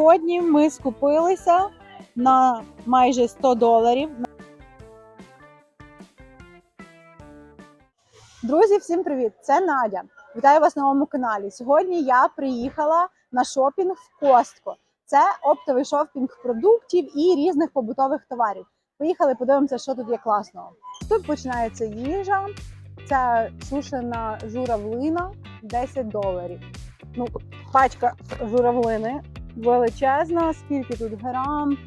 Сьогодні ми скупилися на майже 100 доларів. Друзі, всім привіт! Це Надя. Вітаю вас на моєму каналі. Сьогодні я приїхала на шопінг в Костко. Це оптовий шопінг продуктів і різних побутових товарів. Поїхали, подивимося, що тут є класного. Тут починається їжа. Це сушена журавлина 10 доларів. Ну, пачка журавлини величезна. Скільки тут грам?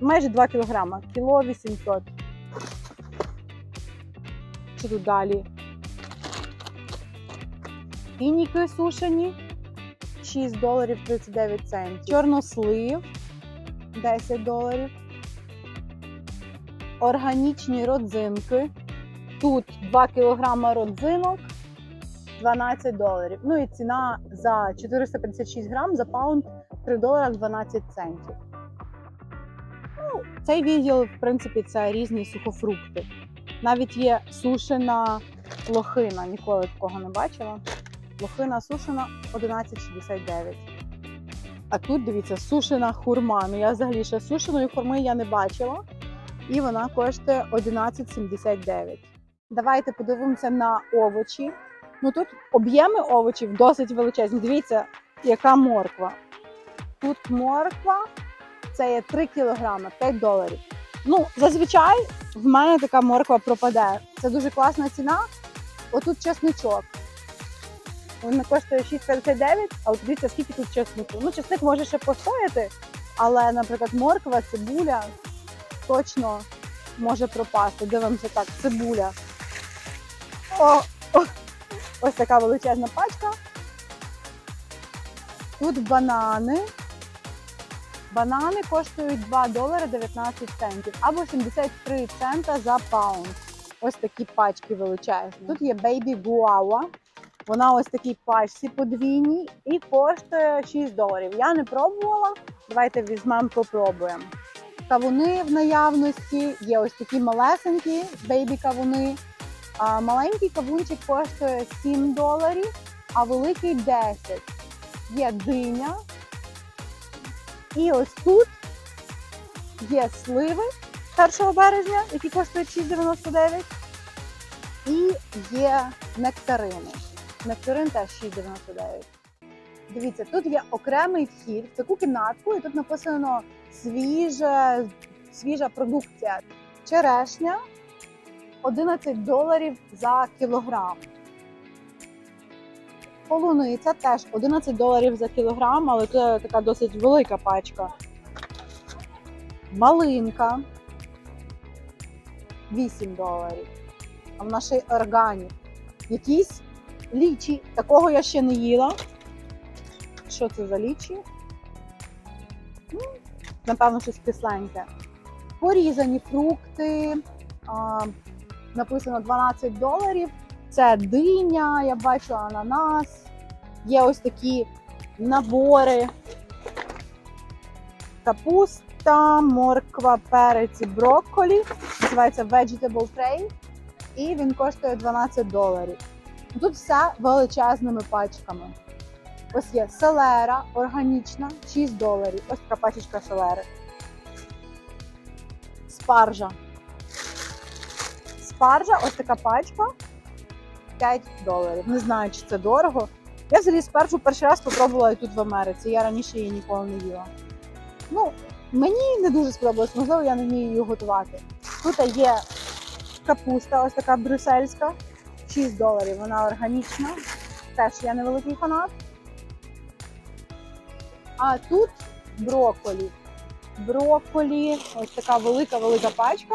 Майже 2 кілограма. Кіло 800. Що тут далі? Фініки сушені 6 доларів 39 центів. Чорнослив 10 доларів. Органічні родзинки. Тут 2 кілограма родзинок 12 доларів. Ну і ціна за 456 грам за паунд 3 долара 12 центів. Ну, цей відділ, в принципі, це різні сухофрукти. Навіть є сушена лохина. Ніколи такого не бачила. Лохина сушена 11,69. А тут дивіться, сушена хурма. Ну я взагалі ще сушеної хурми я не бачила. І вона коштує 11,79. Давайте подивимося на овочі. Ну тут об'єми овочів досить величезні. Дивіться, яка морква. Тут морква це є 3 кілограми, 5 доларів. Ну, зазвичай в мене така морква пропаде. Це дуже класна ціна. Отут чесничок. Він коштує 6,59, а от дивіться, скільки тут чеснику. Ну, чесник може ще постояти, але, наприклад, морква, цибуля точно може пропасти. Дивимося так, цибуля. О, о, ось така величезна пачка. Тут банани. Банани коштують 2 долари 19 центів або 73 цента за паунд. Ось такі пачки величезні. Тут є Baby Guava. Вона ось такій пачці подвійній і коштує 6 доларів. Я не пробувала. Давайте візьмемо, попробуємо. Кавуни в наявності, є ось такі малесенькі бейбі кавуни. А маленький кавунчик коштує 7 доларів, а великий 10. Є диня. І ось тут є сливи 1 березня, які коштують 6,99. І є нектарини. Нектарин теж 6,99. Дивіться, тут є окремий вхід в таку кімнатку, і тут написано свіже, свіжа продукція. Черешня 11 доларів за кілограм. Полуниця теж 11 доларів за кілограм, але це така досить велика пачка. Малинка 8 доларів. А в нашій органі якісь лічі. Такого я ще не їла. Що це за лічі? Ну, Напевно, щось кисленьке. Порізані фрукти. Написано 12 доларів. Це диня, я бачу ананас. Є ось такі набори. Капуста, морква, перець і брокколі. Називається Vegetable Tray. І він коштує 12 доларів. Тут все величезними пачками. Ось є селера органічна, 6 доларів. Ось така пачечка селери. Спаржа. Спаржа, ось така пачка. 5 доларів. Не знаю, чи це дорого. Я взагалі спаржу перший раз спробувала тут в Америці. Я раніше її ніколи не їла. Ну, мені не дуже сподобалось, можливо, я не вмію її готувати. Тут є капуста, ось така брюссельська. 6 доларів. Вона органічна. Теж я невеликий фанат. А тут брокколі. Брокколі, ось така велика-велика пачка.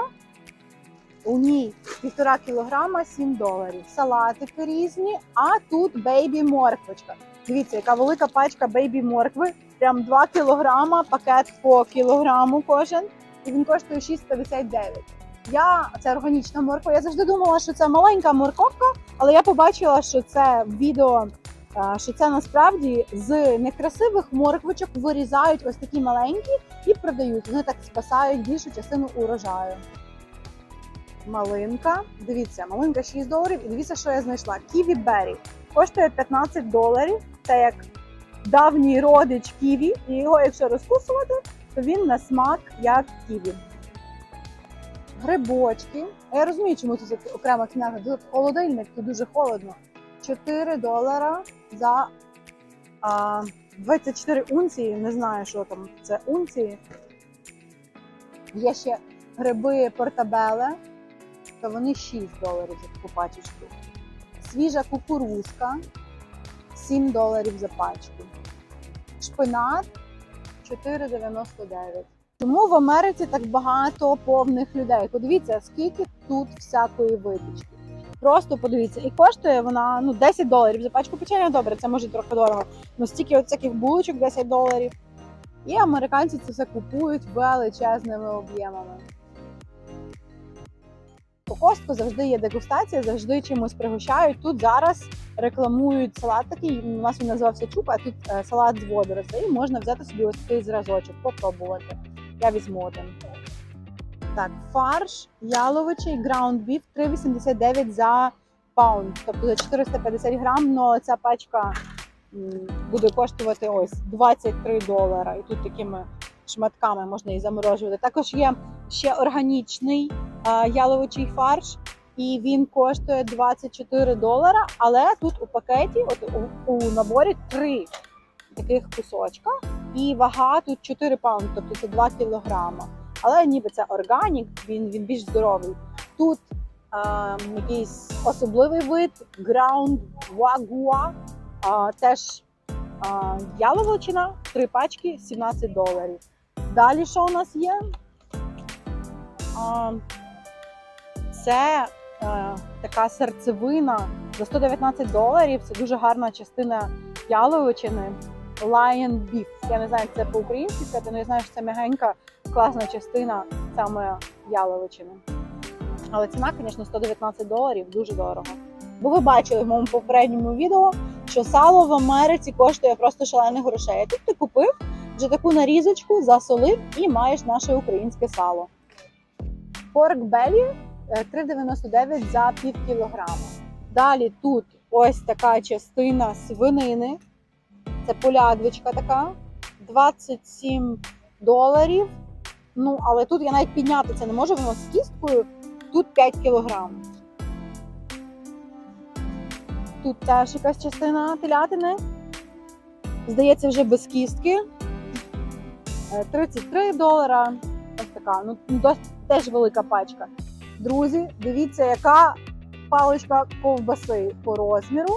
У ній півтора кілограма 7 доларів. Салатики різні, а тут бейбі морквочка. Дивіться, яка велика пачка бейбі моркви. Прям 2 кілограма, пакет по кілограму кожен. І він коштує 6,59. Я це органічна морква. Я завжди думала, що це маленька морковка, але я побачила, що це відео, е, що це насправді з некрасивих морквочок вирізають ось такі маленькі і продають. Вони так спасають більшу частину урожаю. Малинка. Дивіться, малинка 6 доларів. І дивіться, що я знайшла. Ківі Беррі. Коштує 15 доларів. Це як давній родич ківі, і його, якщо розкусувати, то він на смак як ківі. Грибочки. Я розумію, чому тут окрема ціна. Тут холодильник, тут дуже холодно. 4 долара за а, 24 унції. Не знаю, що там це унції. Є ще гриби портабеле, то вони 6 доларів за таку пачечку. Свіжа кукурузка 7 доларів за пачку. Шпинат 4,99. Чому в Америці так багато повних людей? Подивіться, скільки тут всякої випічки. Просто подивіться, і коштує вона ну 10 доларів за пачку печення. Добре, це може трохи дорого. Ну стільки от всяких булочок 10 доларів. І американці це все купують величезними об'ємами. У Костку завжди є дегустація, завжди чимось пригощають. Тут зараз рекламують салат такий. У нас він називався чупа, а тут е, салат з водоростей. Можна взяти собі ось такий зразочок, попробувати. Я візьму один. Так, фарш яловичий ground beef 3,89 за паунд, тобто за 450 грам, але ця пачка буде коштувати ось 23 долара. І тут такими шматками можна її заморожувати. Також є ще органічний яловичий фарш, і він коштує 24 долара. Але тут у пакеті, от у, у наборі, три таких кусочка, і вага тут 4 паунди, тобто це 2 кілограма. Але ніби це органік, він, він більш здоровий. Тут а, якийсь особливий вид ground wagua, а, теж а, яловичина, три пачки 17 доларів. Далі що у нас є? А, це е, така серцевина за 119 доларів. Це дуже гарна частина яловичини. Lion Beef. Я не знаю, як це по-українськи сказати, але я знаю, що це м'ягенька, класна частина саме яловичини. Але ціна, звісно, 119 доларів дуже дорого. Бо ви бачили в моєму попередньому відео, що сало в Америці коштує просто шалених грошей. А тут ти купив вже таку нарізочку, засолив і маєш наше українське сало. Pork belly 3,99 за пів кілограма. Далі тут ось така частина свинини. Це полядвичка така, 27 доларів. Ну, але тут я навіть підняти це не можу, воно з кісткою. Тут 5 кілограм. Тут теж якась частина телятини. Здається, вже без кістки. Е, 33 долара. Ось така. Ну, досить теж велика пачка. Друзі, дивіться, яка паличка ковбаси по розміру.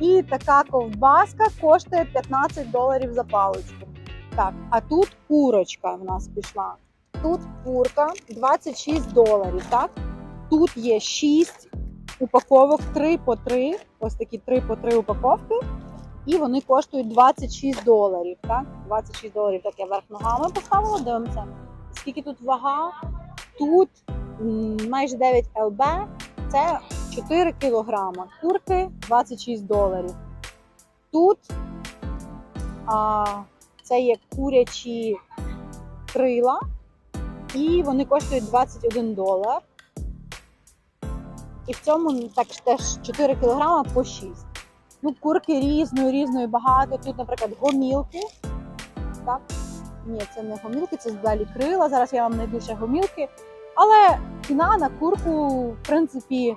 І така ковбаска коштує 15 доларів за паличку. Так, а тут курочка в нас пішла. Тут курка 26 доларів. Так? Тут є 6 упаковок 3 по 3. Ось такі 3 по 3 упаковки. І вони коштують 26 доларів. Так? 26 доларів. Так, я верх ногами поставила, дивимося. Скільки тут вага? Тут майже 9 ЛБ. Це 4 кілограма. Курки 26 доларів. Тут а, це є курячі крила, і вони коштують 21 долар. І в цьому так теж 4 кілограма по 6. Ну, курки різної, різної багато. Тут, наприклад, гомілки. Так? Ні, це не гомілки, це далі крила. Зараз я вам знайду ще гомілки. Але ціна на курку, в принципі,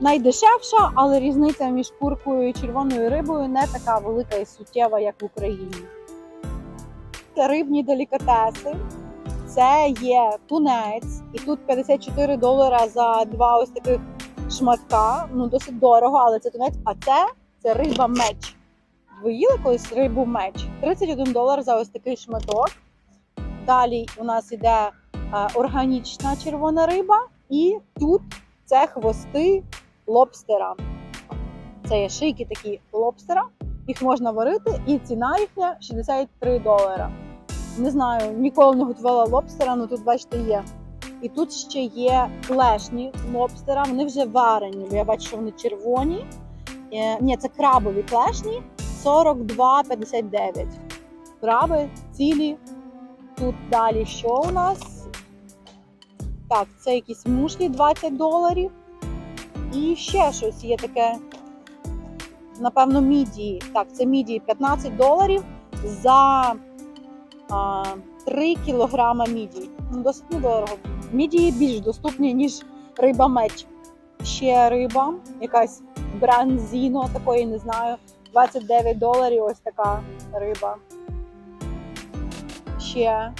найдешевша, але різниця між куркою і червоною рибою не така велика і суттєва, як в Україні. Це рибні делікатеси. Це є тунець, і тут 54 долара за два ось таких шматка. Ну досить дорого, але це тунець. А це, це риба меч. Ви їли колись рибу меч? 31 долар за ось такий шматок. Далі у нас іде органічна червона риба, і тут це хвости лобстера. Це є шийки такі лобстера. Їх можна варити, і ціна їхня 63 долара. Не знаю, ніколи не готувала лобстера, але тут, бачите, є. І тут ще є клешні лобстера, вони вже варені, бо я бачу, що вони червоні. Е, ні, це крабові клешні 42,59. Краби цілі. Тут далі що у нас? Так, це якісь мушлі 20 доларів. І ще щось є таке напевно, мідії. Так, це мідії 15 доларів за а, 3 кілограма мідії. Ну, досить недорого. Мідії більш доступні, ніж риба меч. Ще риба, якась бранзіно, такої не знаю. 29 доларів ось така риба. Ще.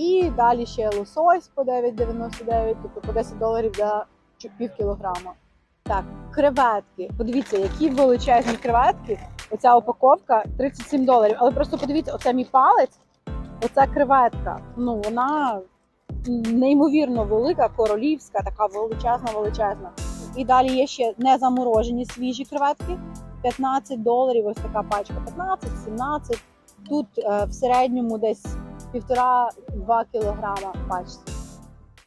І далі ще лосось по 9,99, тобто по 10 доларів за пів кілограма. Так, креветки. Подивіться, які величезні креветки. Оця упаковка 37 доларів. Але просто подивіться, оце мій палець, оця креветка. Ну, вона неймовірно велика, королівська, така величезна, величезна. І далі є ще незаморожені свіжі креветки. 15 доларів, ось така пачка. 15, 17. Тут е, в середньому десь півтора-два кілограма пачці.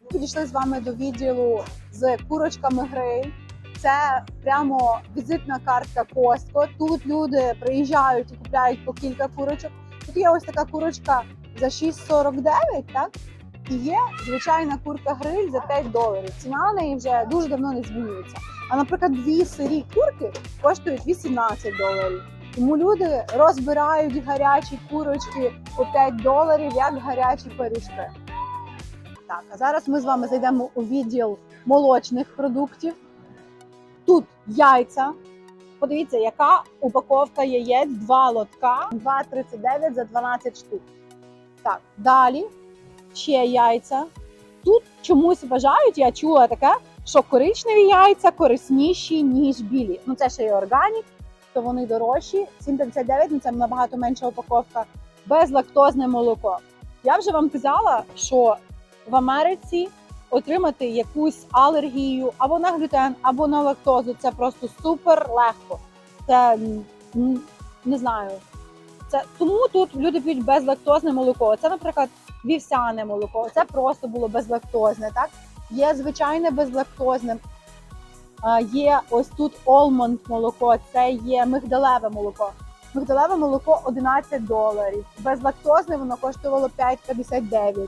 Ми підійшли з вами до відділу з курочками гриль. Це прямо візитна картка Костко. Тут люди приїжджають і купляють по кілька курочок. Тут є ось така курочка за 6,49, так? І є звичайна курка гриль за 5 доларів. Ціна на неї вже дуже давно не змінюється. А наприклад, дві сирі курки коштують 18 доларів. Тому люди розбирають гарячі курочки по 5 доларів, як гарячі пиріжки. Так, а зараз ми з вами зайдемо у відділ молочних продуктів. Тут яйця. Подивіться, яка упаковка яєць, два лотка, 2,39 за 12 штук. Так, далі ще яйця. Тут чомусь вважають, я чула таке, що коричневі яйця корисніші, ніж білі. Ну це ще й органік, то вони дорожчі. 7,59, ну це набагато менша упаковка. Безлактозне молоко. Я вже вам казала, що в Америці отримати якусь алергію або на глютен, або на лактозу це просто супер легко. Це не знаю. Це тому тут люди п'ють безлактозне молоко. Це, наприклад, вівсяне молоко. Це просто було безлактозне. Так є звичайне безлактозне. Є ось тут алмонд молоко, це є мигдалеве молоко. Мигдалеве молоко 11 доларів. Безлактозне воно коштувало 5,59.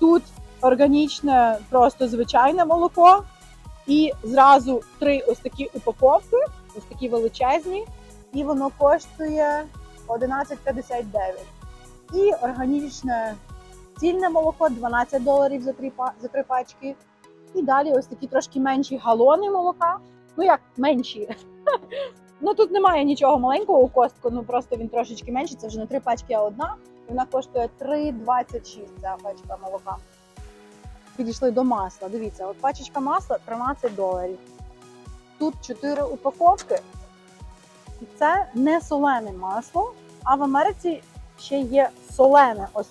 Тут органічне, просто звичайне молоко. І зразу три ось такі упаковки, ось такі величезні, і воно коштує 11,59. І органічне цільне молоко 12 доларів за три, за три пачки. І далі ось такі трошки менші галони молока. Ну як менші. Ну тут немає нічого маленького у костку, ну просто він трошечки менший. Це вже не три пачки, а одна. І вона коштує 3,26 ця пачка молока. Підійшли до масла. Дивіться, от пачечка масла 13 доларів. Тут 4 упаковки. І це не солене масло, а в Америці ще є солене. Ось,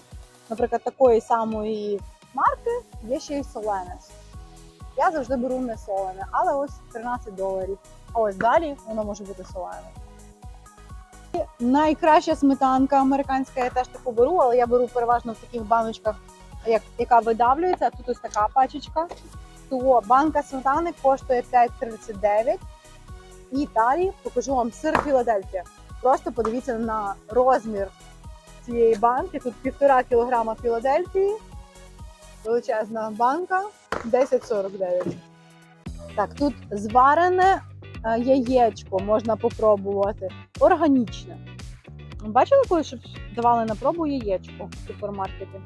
наприклад, такої самої марки є ще й солене. Я завжди беру не солене, але ось 13 доларів. А ось далі воно може бути солене. І Найкраща сметанка американська, я теж таку беру, але я беру переважно в таких баночках, як, яка видавлюється. Тут ось така пачечка. То банка сметани коштує 5,39. І далі покажу вам сир Філадельфія. Просто подивіться на розмір цієї банки. Тут півтора кілограма Філадельфії. Величезна банка 10,49. Так, тут зварене е, яєчко можна попробувати. Органічне. Бачили, коли щоб давали на пробу яєчко в супермаркеті?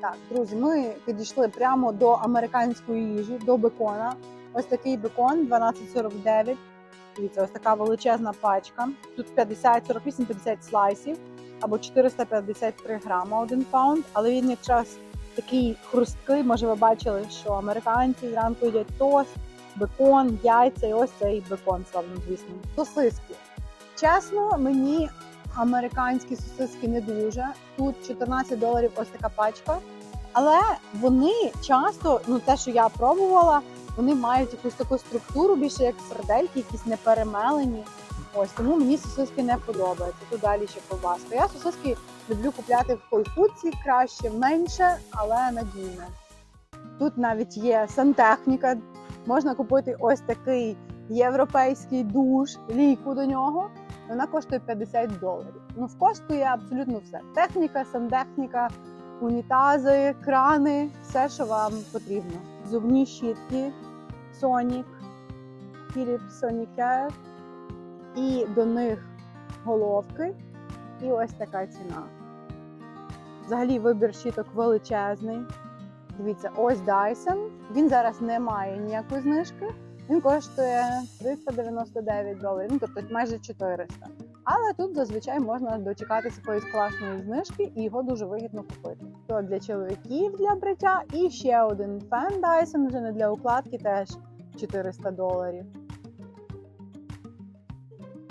Так, друзі, ми підійшли прямо до американської їжі, до бекона. Ось такий бекон 12,49. Дивіться, ось така величезна пачка. Тут 50, 48, 50 слайсів або 453 грама один паунд. Але він якраз такий хрусткий. Може, ви бачили, що американці зранку їдять тост, бекон, яйця і ось цей бекон, славно звісно. Сосиски. Чесно, мені американські сосиски не дуже. Тут 14 доларів ось така пачка. Але вони часто, ну те, що я пробувала, вони мають якусь таку структуру, більше як сардельки, якісь не перемелені. Ось тому мені сосиски не подобаються. Тут далі ще ковбаска. Я сосиски люблю купляти в Whole краще, менше, але надійно. Тут навіть є сантехніка. Можна купити ось такий європейський душ, лійку до нього. Вона коштує 50 доларів. Ну, в коштує абсолютно все. Техніка, сантехніка, унітази, крани, все, що вам потрібно. Зубні щітки, Сонік, Philips Sonicare. До них головки. І ось така ціна. Взагалі вибір щіток величезний. Дивіться, ось Dyson. Він зараз не має ніякої знижки. Він коштує 399 доларів, ну тобто майже 400. Але тут зазвичай можна дочекатися якоїсь класної знижки і його дуже вигідно купити. То для чоловіків для бриття і ще один фен Dyson, вже не для укладки, теж 400 доларів.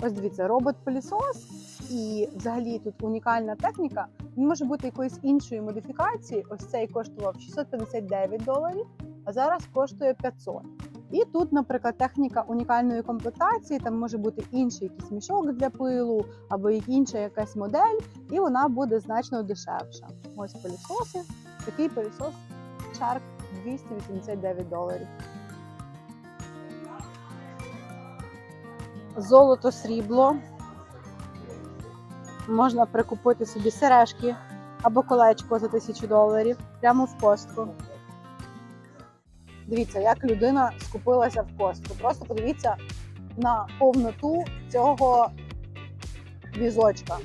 Ось дивіться, робот-пилісос і взагалі тут унікальна техніка. Він може бути якоїсь іншої модифікації. Ось цей коштував 659 доларів, а зараз коштує 500. І тут, наприклад, техніка унікальної комплектації, там може бути інший якийсь мішок для пилу або інша якась модель, і вона буде значно дешевша. Ось пилісоси. Такий пилісос Shark 289 доларів. Золото, срібло. Можна прикупити собі сережки або колечко за 1000 доларів прямо в костку. Дивіться, як людина скупилася в костку. Просто подивіться на повноту цього візочка.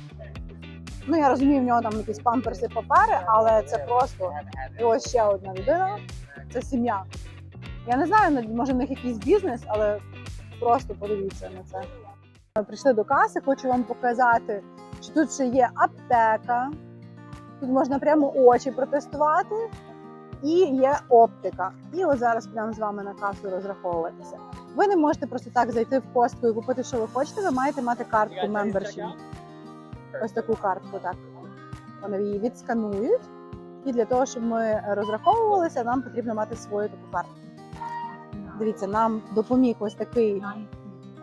Ну, я розумію, в нього там якісь памперси папери, але це просто і ось ще одна людина. Це сім'я. Я не знаю, може в них якийсь бізнес, але просто подивіться на це. Ми прийшли до каси, хочу вам показати, що тут ще є аптека. Тут можна прямо очі протестувати. І є оптика. І ось зараз прямо з вами на касу розраховуватися. Ви не можете просто так зайти в костку і купити, що ви хочете. Ви маєте мати картку membership. Ось таку картку. Так вони її відсканують. І для того, щоб ми розраховувалися, нам потрібно мати свою таку картку. Дивіться, нам допоміг ось такий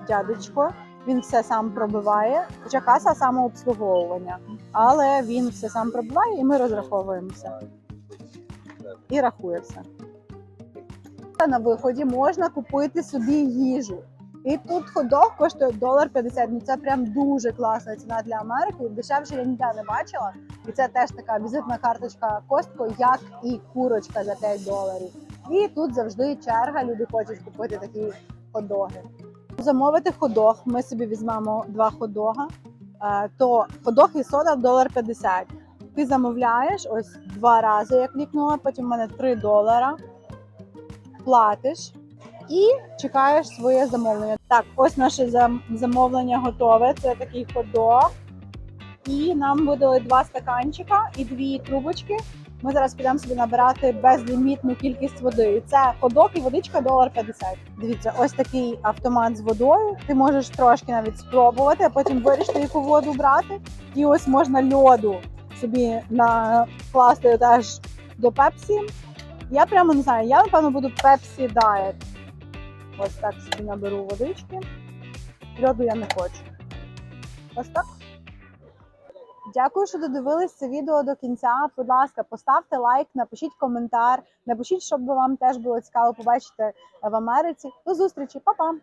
дядечко. Він все сам пробиває, хоча каса самообслуговування, але він все сам пробиває, і ми розраховуємося і рахує все. На виході можна купити собі їжу. І тут ходок коштує долар 50. Ну це прям дуже класна ціна для Америки. Дешевше я ніде не бачила. І це теж така візитна карточка Костко, як і курочка за 5 доларів. І тут завжди черга. Люди хочуть купити такі ходоги. Замовити ходог. Ми собі візьмемо два ходога. Е, То ходог і сода долар 50. Ти замовляєш ось два рази, як клікнула, потім в мене 3 долара. Платиш і чекаєш своє замовлення. Так, ось наше замовлення готове. Це такий ходок. І нам видали два стаканчика і дві трубочки. Ми зараз підемо собі набирати безлімітну кількість води. Це ходок і водичка долар 50. Дивіться, ось такий автомат з водою. Ти можеш трошки навіть спробувати, а потім вирішити, яку воду брати. І ось можна льоду собі накласти теж до пепсі. Я прямо не знаю, я напевно буду пепсі Diet. Ось так собі наберу водички. Льоду я не хочу. Ось так. Дякую, що додивились це відео до кінця. Будь ласка, поставте лайк, напишіть коментар, напишіть, щоб вам теж було цікаво побачити в Америці. До зустрічі, Па-па!